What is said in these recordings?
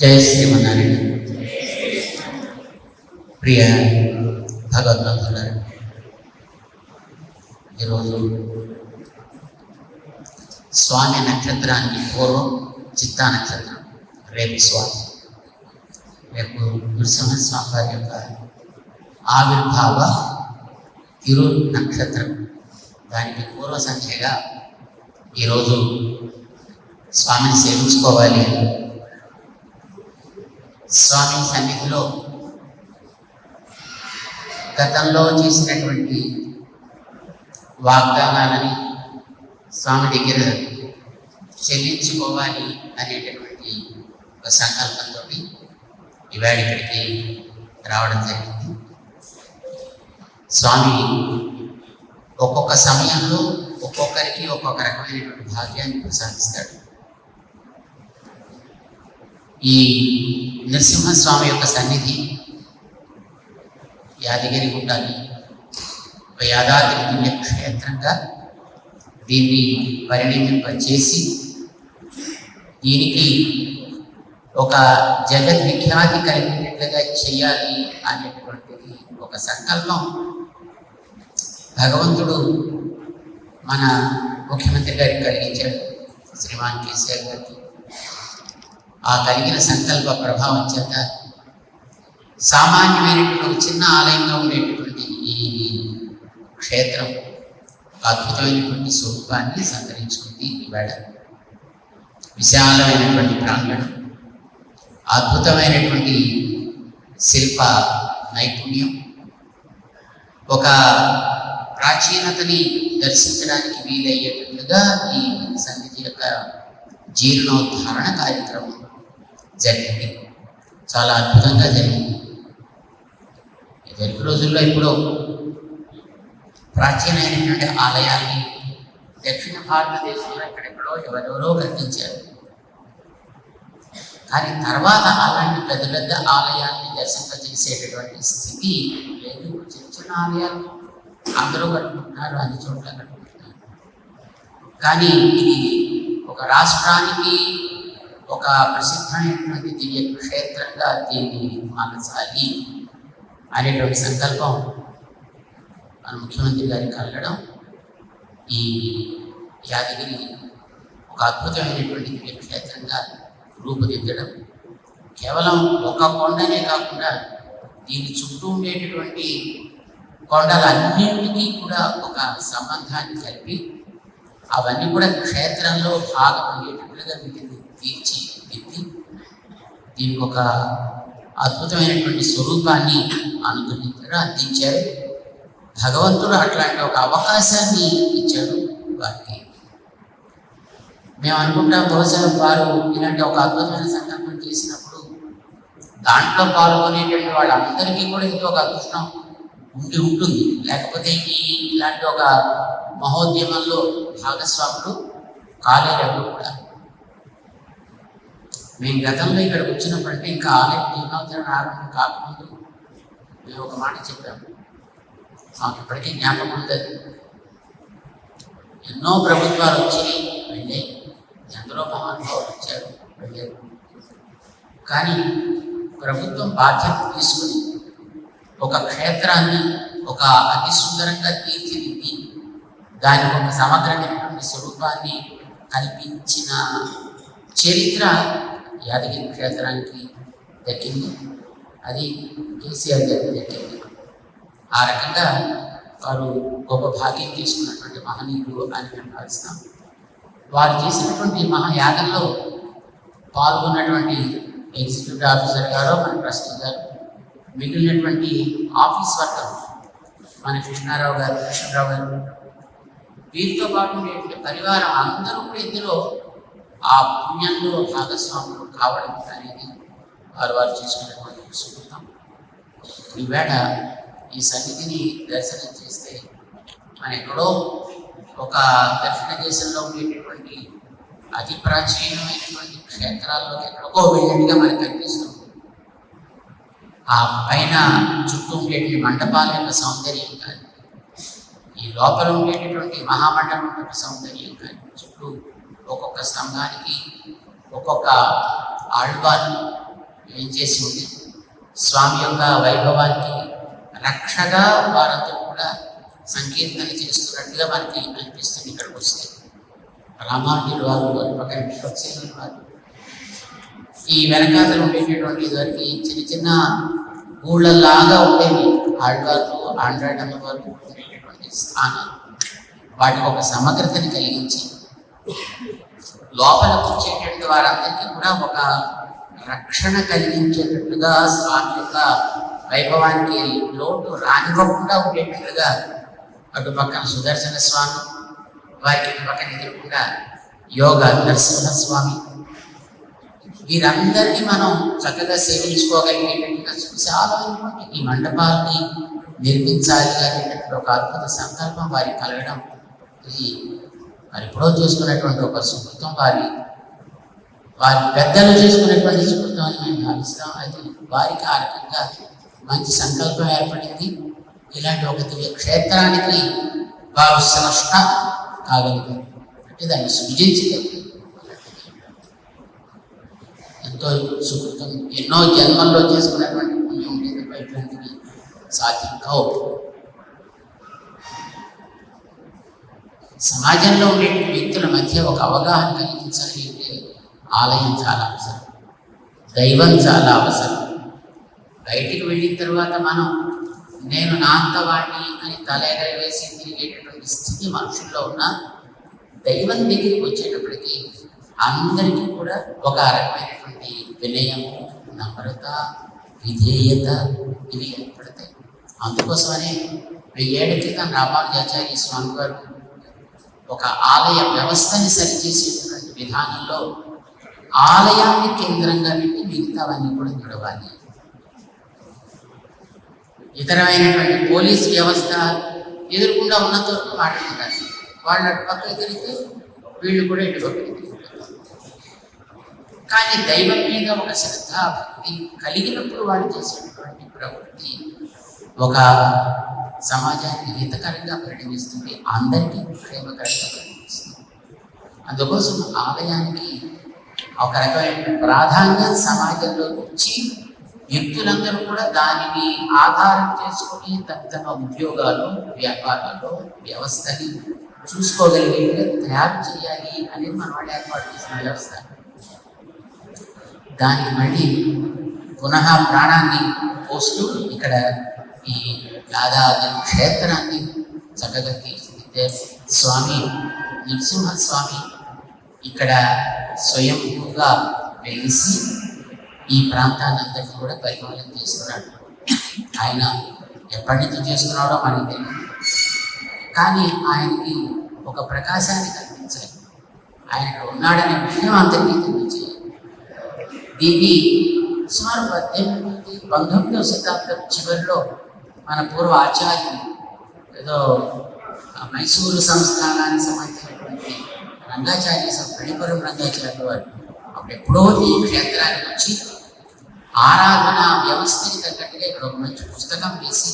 జయ శ్రీమన్నారాయణ. ప్రియ భగవద్బంధులారు ఈరోజు స్వామి నక్షత్రానికి పూర్వం చిత్తా నక్షత్రం రేపు స్వామి. రేపు నృసింహస్వామి వారి యొక్క ఆవిర్భావ తిరు నక్షత్రం దానికి పూర్వ సంఖ్యగా ఈరోజు స్వామిని సేవించుకోవాలి స్వామి సన్నిధిలో గతంలో చేసినటువంటి వాగ్దానాలని స్వామి దగ్గర చెల్లించుకోవాలి అనేటటువంటి ఒక సంకల్పంతో ఇవాళ ఇక్కడికి రావడం జరిగింది. స్వామి ఒక్కొక్క సమయంలో ఒక్కొక్కరికి ఒక్కొక్క రకమైనటువంటి భాగ్యాన్ని ప్రసాదిస్తాడు. ఈ నరసింహస్వామి యొక్క సన్నిధి యాదగిరి గుండాలి యాదాద్రి పుణ్యక్షేత్రంగా దీన్ని పరిణమింపచేసి దీనికి ఒక జగద్విఖ్యాతి కలిగినట్లుగా చేయాలి అనేటువంటిది ఒక సంకల్పం. భగవంతుడు మన ముఖ్యమంత్రి గారికి కలిగించాడు శ్రీమాన్ కేసీఆర్ గారికి. ఆ కలిగిన సంకల్ప ప్రభావం చేత సామాన్యమైనటువంటి చిన్న ఆలయంగా ఉండేటటువంటి ఈ క్షేత్రం అద్భుతమైనటువంటి స్వరూపాన్ని సంతరించుకుంది ఇవాళ. విశాలమైనటువంటి ప్రాంగణం అద్భుతమైనటువంటి శిల్ప నైపుణ్యం ఒక ప్రాచీనతని దర్శించడానికి వీలయ్యేటట్లుగా ఈ సంగతి యొక్క జీర్ణోద్ధారణ కార్యక్రమం జరిగింది. చాలా అద్భుతంగా జరిగింది. ఇదివరకు రోజుల్లో ఇప్పుడు ప్రాచీనమైనటువంటి ఆలయాల్ని దక్షిణ భారతదేశంలో ఎక్కడెక్కడో ఎవరెవరో కట్టించారు కానీ తర్వాత అలాంటి పెద్ద పెద్ద ఆలయాల్ని దర్శింపజేసేటటువంటి స్థితి లేదు. చిన్న చిన్న ఆలయాలు అందరూ కట్టుకుంటున్నారు అన్ని చోట్ల కట్టుకుంటున్నారు. కానీ ఇది ఒక రాష్ట్రానికి ఒక ప్రసిద్ధమైనటువంటి దివ్య క్షేత్రంగా దీన్ని మార్చాలి అనేటువంటి సంకల్పం మన ముఖ్యమంత్రి గారికి కలగడం ఈ యాదగిరి ఒక అద్భుతమైనటువంటి దివ్య క్షేత్రంగా రూపుదిద్దడం. కేవలం ఒక కొండనే కాకుండా దీని చుట్టూ ఉండేటటువంటి కొండలన్నింటికీ కూడా ఒక సంబంధాన్ని కలిపి అవన్నీ కూడా క్షేత్రంలో భాగం అయ్యేటట్లుగా తీర్చి దిద్ది దీనికి ఒక అద్భుతమైనటువంటి స్వరూపాన్ని అనుగ్రహించారు అందించారు. భగవంతుడు అట్లాంటి ఒక అవకాశాన్ని ఇచ్చాడు వారికి. మేము అనుకుంటాం బహుశా వారు ఇలాంటి ఒక అద్భుతమైన సంకల్పం చేసినప్పుడు దాంట్లో పాల్గొనేటువంటి వాళ్ళందరికీ కూడా ఇది ఒక అదృష్టం ఉండి ఉంటుంది. లేకపోతే ఈ ఇలాంటి ఒక మహోద్యమంలో భాగస్వాములు కాలేరెవరు కూడా. మేము గతంలో ఇక్కడికి వచ్చినప్పటికీ ఇంకా ఆలయం జీర్ణోద్ధరణ ఆరంభం కాకముందు మేము ఒక మాట చెప్పాము మాకు ఇప్పటికీ జ్ఞాపకం ఉండదు ఎన్నో ప్రభుత్వాలు వచ్చి వెళ్ళాయి ఎందరో మహానుభావులు వచ్చారు వెళ్ళారు. కానీ ప్రభుత్వం బాధ్యత తీసుకుని ఒక క్షేత్రాన్ని ఒక అతి సుందరంగా తీర్చిదిద్ది దానికి ఒక సమగ్రమైనటువంటి స్వరూపాన్ని కల్పించిన చరిత్ర యాదగిరి క్షేత్రానికి దక్కింది. అది కేసీఆర్ గారికి దక్కింది. ఆ రకంగా వారు గొప్ప భాగ్యం తీసుకున్నటువంటి మహనీయులు అని మేము భావిస్తాం. వారు చేసినటువంటి మహాయాగంలో పాల్గొన్నటువంటి ఎగ్జిక్యూటివ్ ఆఫీసర్ గారు మన ట్రస్టీ గారు మిగిలినటువంటి ఆఫీస్ వర్కర్ మన కృష్ణారావు గారు కృష్ణరావు గారు వీరితో పాటు ఉండేటువంటి పరివారం అందరూ కూడా ఇందులో ఆ పుణ్యంలో భాగస్వాములు కావడం అనేది వారు వారు చేసుకున్నటువంటి సుకృతం. ఈవేళ ఈ సన్నిధిని దర్శనం చేస్తే మన ఎక్కడో ఒక దక్షిణ దేశంలో ఉండేటటువంటి అతి ప్రాచీనమైనటువంటి క్షేత్రాల్లోకి ఎక్కడికో వెళ్ళినట్టుగా మనకు కనిపిస్తుంది ఆ పైన చుట్టూ ఉండేటువంటి మండపాల యొక్క సౌందర్యం కానీ ఈ లోపల ఉండేటటువంటి మహామండపం యొక్క సౌందర్యం కానీ చుట్టూ ఒక్కొక్క స్తంభానికి ఒక్కొక్క ఆళ్వాన్ని ఏం చేసి ఉంది? స్వామి యొక్క వైభవానికి రక్షగా వారందరూ కూడా సంకీర్తన చేస్తున్నట్టుగా మనకి అనిపిస్తుంది ఇక్కడికి వస్తే. రామానుజులు వారు పక్కన విశ్వక్సేనులు వారు. ఈ వెనకాతలు ఉండేటటువంటి వారికి చిన్న చిన్న ఊళ్ళలాగా ఉండేవి. ఆళ్వార్లు ఆండ్రాడమ్మ వారు ఉండేటటువంటి స్థానాలు వాటికి ఒక సమగ్రతని కలిగించి లోపల వచ్చేటట్టు వారందరికీ కూడా ఒక రక్షణ కలిగించేటట్లుగా స్వామి యొక్క వైభవానికి లోటు రానివ్వకుండా ఉండేటట్లుగా అటు పక్కన సుదర్శన స్వామి వారికి పక్కన ఎదురకుండా యోగ నరసింహస్వామి వీరందరినీ మనం చక్కగా సేవించుకోగలిగేటట్టుగా విశాలమైనటువంటి ఈ మండపాన్ని నిర్మించాలి అనేటటువంటి ఒక అద్భుత సంకల్పం వారికి కలగడం ఇది మరి గొడవ చేసుకున్నటువంటి ఒక సుకృతం వారి వారి పెద్దలు చేసుకున్నటువంటి సుకృతం అని మేము భావిస్తాం. అది వారికి ఆ రకంగా మంచి సంకల్పం ఏర్పడింది. ఇలాంటి ఒక దివ్య క్షేత్రానికి వారు స్రష్ట కాగలిగారు. అంటే దాన్ని సృజించగలిగారు. ఎంతో సుకృతం. ఎన్నో జన్మల్లో చేసుకున్నటువంటి పుణ్యం ఉండేది ఇట్లాంటివి సాధ్యం కావు. సమాజంలో ఉండే వ్యక్తుల మధ్య ఒక అవగాహన కలిగించాలి అంటే ఆలయం చాలా అవసరం. దైవం చాలా అవసరం. బయటికి వెళ్ళిన తర్వాత మనం నేను నా అంతవాణ్ణి అని తల ఎగరవేసి తిరిగేటటువంటి స్థితి మనుషుల్లో ఉన్న దైవం దగ్గరికి వచ్చేటప్పటికి అందరికీ కూడా ఒక రకమైనటువంటి వినయము నమ్రత విధేయత ఇవి ఏర్పడతాయి. అందుకోసమనే వెయ్యేళ్ళ క్రితం రామానుజాచార్య స్వామి వారు ఒక ఆలయ వ్యవస్థని సరిచేసేటువంటి విధానంలో ఆలయాన్ని కేంద్రంగా పెట్టి మిగతావన్నీ కూడా నడవాలి. ఇతరమైనటువంటి పోలీస్ వ్యవస్థ ఎదురుకుండా ఉన్నతో మాట్లాడాలి. వాళ్ళు అటు పక్కన తిరిగితే వీళ్ళు కూడా ఇటు కానీ దైవం మీద ఒక శ్రద్ధ భక్తి కలిగినప్పుడు వాళ్ళు చేసేటువంటి ప్రవృత్తి ఒక సమాజానికి హితకరంగా పరిణమిస్తుంది. అందరికీ క్షేమకరంగా పరిణమిస్తుంది. అందుకోసం ఆలయానికి ఒక రకమైన ప్రాధాన్యం సమాజంలో వచ్చి వ్యక్తులందరూ కూడా దానిని ఆధారం చేసుకొని తమ తమ ఉద్యోగాలు వ్యాపారాలు వ్యవస్థని చూసుకోగలిగే తయారు చేయాలి అనేది మన వాళ్ళు ఏర్పాటు చేసిన వ్యవస్థ. దానికి మళ్ళీ పునః ప్రాణాన్ని పోస్తూ ఇక్కడ ఈ యాదాద్రి క్షేత్రాన్ని చక్కగా తీర్చిదిద్దే స్వామి నరసింహస్వామి ఇక్కడ స్వయంభూగా వెలిసి ఈ ప్రాంతాన్నంతటిని కూడా పరిపాలన చేస్తున్నాడు ఆయన ఎప్పటి నుంచి చేస్తున్నాడో మనకి తెలియదు. కానీ ఆయనకి ఒక ప్రకాశాన్ని కల్పించాలి ఆయన ఉన్నాడని ఉన్నాడనే విషయం అందరికీ తెలియజేయాలి దీన్ని సుమారు పద్దెనిమిది పంతొమ్మిదవ శతాబ్దం చివరిలో మన పూర్వ ఆచార్యులు ఏదో మైసూరు సంస్థానానికి సంబంధించినటువంటి రంగాచార్య పడిపురం రంగాచార్య వారు అప్పుడు ఎప్పుడో ఈ క్షేత్రానికి వచ్చి ఆరాధన వ్యవస్థకి తగ్గట్టుగా ఇక్కడ ఒక మంచి పుస్తకం వేసి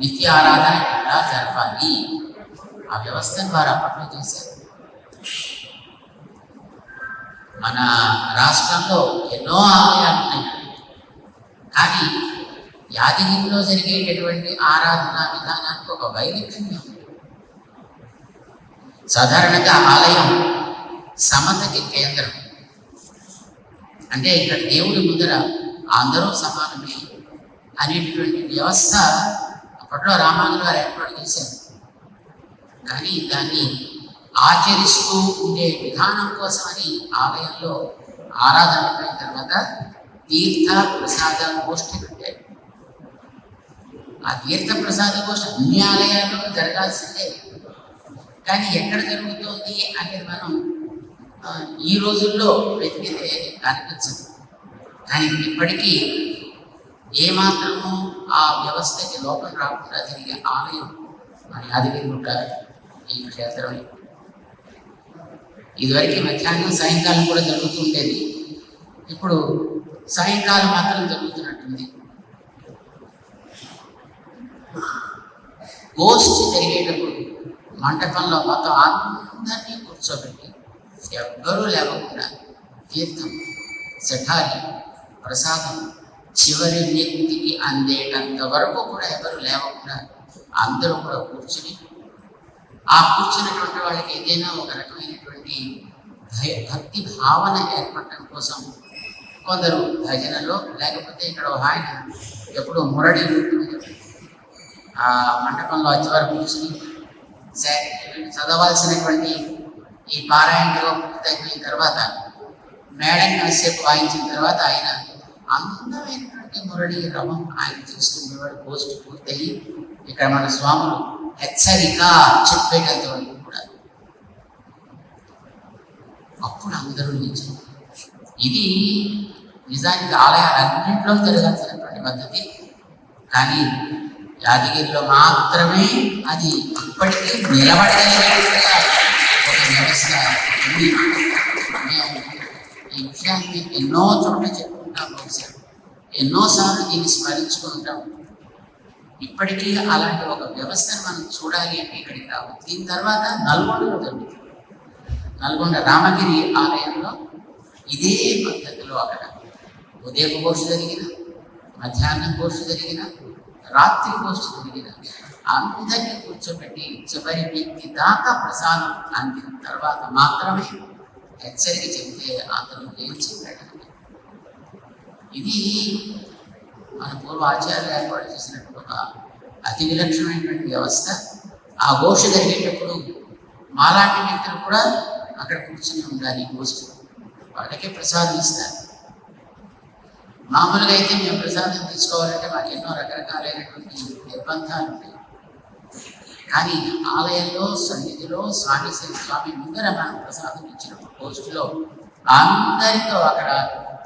నిత్య ఆరాధన ఎలా జరపాలి ఆ వ్యవస్థను వారు అప్పట్లో చేశారు. మన రాష్ట్రంలో ఎన్నో ఆలయాలు ఉన్నాయి. కానీ యాదగిరిలో జరిగేటటువంటి ఆరాధనా విధానానికి ఒక వైవిధ్యం. సాధారణంగా ఆలయం సమతకి కేంద్రం. అంటే ఇక్కడ దేవుడి ముందర అందరూ సమానమే అనేటటువంటి వ్యవస్థ అప్పట్లో రామానుజు గారు ఏర్పాటు చేశారు. కానీ దాన్ని ఆచరిస్తూ ఉండే విధానం కోసమని ఆలయంలో ఆరాధన తర్వాత తీర్థ ప్రసాద గోష్ఠి పెట్టారు. ఆ తీర్థప్రసాద ఘోష అన్ని ఆలయాల్లో జరగాల్సిందే. కానీ ఎక్కడ జరుగుతోంది అనేది మనం ఈ రోజుల్లో వెతికితే కనిపించదు. కానీ ఇప్పటికీ ఏమాత్రము ఆ వ్యవస్థకి లోపం రాకుండా జరిగే ఆలయం మన యాదగిరిగుట్ట ఈ క్షేత్రం. ఇదివరకు మధ్యాహ్నం సాయంకాలం కూడా జరుగుతుండేది. ఇప్పుడు సాయంకాలం మాత్రం జరుగుతుంది. గోష్ఠి జరిగేటప్పుడు మంటపంలో మొత్తం అందరినీ కూర్చోబెట్టి ఎవ్వరూ లేవకుండా తీర్థం శఠాలి ప్రసాదం చివరి వ్యక్తికి అందేటంత వరకు కూడా ఎవరు లేవకుండా అందరూ కూడా కూర్చుని ఆ కూర్చున్నటువంటి వాళ్ళకి ఏదైనా ఒక రకమైనటువంటి భక్తి భావన ఏర్పడటం కోసం కొందరు భజనలో లేకపోతే ఇక్కడ ఒక ఆయన ఎప్పుడో మురడి ఆ మండపంలో వచ్చే వరకు కూర్చుని చదవాల్సినటువంటి ఈ పారాయణలో పూర్తయిపోయిన తర్వాత మేడం కాసేపు వాయించిన తర్వాత ఆయన అందమైనటువంటి మురళి రవం ఆయన చూస్తుండేవాడు పోస్ట్ పూర్తయి ఇక్కడ మన స్వాములు హెచ్చరిక చెప్పేటంత కూడా. అప్పుడు అందరూ నుంచి ఇది నిజానికి ఆలయాలన్నింటిలో జరగాల్సినటువంటి పద్ధతి. కానీ యాదగిరిలో మాత్రమే అది ఇప్పటికీ నిలబడగలిగేట్టుగా ఒక వ్యవస్థ ఉంది. ఈ విషయాన్ని ఎన్నో చోట్ల చెప్పుకుంటాం బహుశా. ఎన్నోసార్లు దీన్ని స్మరించుకుంటాం. ఇప్పటికీ అలాంటి ఒక వ్యవస్థను మనం చూడాలి అంటే ఇక్కడికి రావు దీని తర్వాత నల్గొండలో జరుగుతుంది. నల్గొండ రామగిరి ఆలయంలో ఇదే పద్ధతిలో అక్కడ ఉదయం ఘోష జరిగిన మధ్యాహ్నం ఘోష జరిగిన రాత్రి గోష్ఠి తిరిగిన అందరినీ కూర్చోబెట్టి చివరి వ్యక్తి దాకా ప్రసాదం అందిన తర్వాత మాత్రమే హెచ్చరిక చెప్తే అతను లేచి వెళ్ళాలి. ఇది మన పూర్వ ఆచార్యులు ఏర్పాటు చేసినట్టు ఒక అతి విలక్షణమైనటువంటి వ్యవస్థ. ఆ ఘోష జరిగేటప్పుడు మాలాంటి వ్యక్తులు కూడా అక్కడ కూర్చుని ఉండాలి ఈ గోష్ఠి వాళ్ళకే ప్రసాదం ఇస్తారు. మామూలుగా అయితే మేము ప్రసాదం తీసుకోవాలంటే మాకు ఎన్నో రకరకాలైనటువంటి నిర్బంధాలు ఉంటాయి. కానీ ఆలయంలో సన్నిధిలో స్వామి స్వామి ముందర మనం ప్రసాదం ఇచ్చినప్పుడు పోస్టులో అందరితో అక్కడ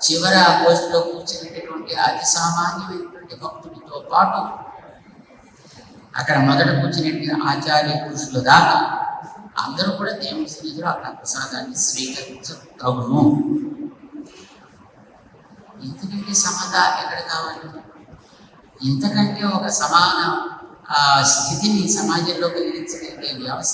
చివర ఆ పోస్టులో కూర్చునేటటువంటి అతి సామాన్యమైనటువంటి భక్తులతో పాటు అక్కడ మొదట కూర్చునేటువంటి ఆచార్య పురుషుల దాకా అందరూ కూడా దేవుని సన్నిధిలో అక్కడ ప్రసాదాన్ని స్వీకరించగలను ఇంతకంటే సమత ఎక్కడ కావాలి? ఇంతకంటే ఒక సమాన ఆ, స్థితిని సమాజంలో కలిగించగలిగే వ్యవస్థ